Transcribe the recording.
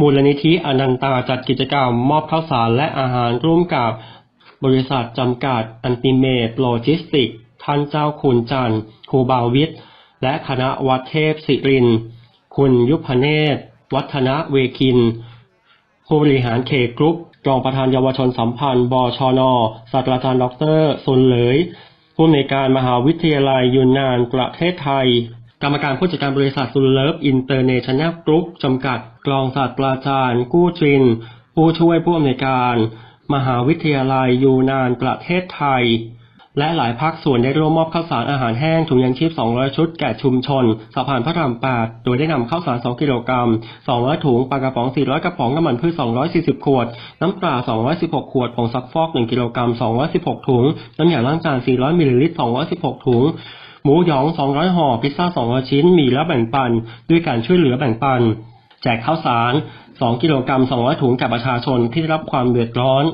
มูลนิธิอนันตาจัดกิจกรรมมอบข้าวสารและอาหารร่วมกับบริษัทจำกัดอันติเมตโลจิสติก ท่านเจ้าคุณจันทร์ครูบาวิทย์ และคณะวัดเทพศิรินทร์คุณยุพเนศ วัฒนเวคิน ผู้บริหารเคกรุ๊ปรองประธานเยาวชนสัมพันธ์ บชน ศาสตราจารย์ดรสุนเหลย ผู้อำนวยการมหาวิทยาลัยยูนนานประเทศไทย กรรมการผู้จัดการบริษัทซุนเลิฟอินเตอร์เนชั่นแนลกรุ๊ปจำกัดกรองศาสตราจารย์ กู้จิน ผู้ช่วยผู้อำนวยการ มหาวิทยาลัยยูนานประเทศไทย และหลายภาคส่วนได้ร่วมมอบข้าวสารอาหารแห้งถุงยังชีพ 200 ชุดแก่ชุมชนสะพานพระราม 8 โดยได้นำข้าวสาร 2 กิโลกรัม 200 ถุงปลากระป๋อง 400 กระป๋องน้ำมันพืช 240 ขวด น้ำปลา 216 ขวดผงซักฟอก 1 กิโลกรัม 216 ถุง น้ำยาล้างจาน 400 มิลลิลิตร 216 ถุง หมูหยอง 200 ห่อ พิซซ่า 200 ชิ้น มีแล้วแบ่งปัน ด้วยการช่วยเหลือแบ่งปัน แจกข้าวสาร 2 กิโลกรัม 200 ถุงกับประชาชนที่ได้รับความเดือดร้อน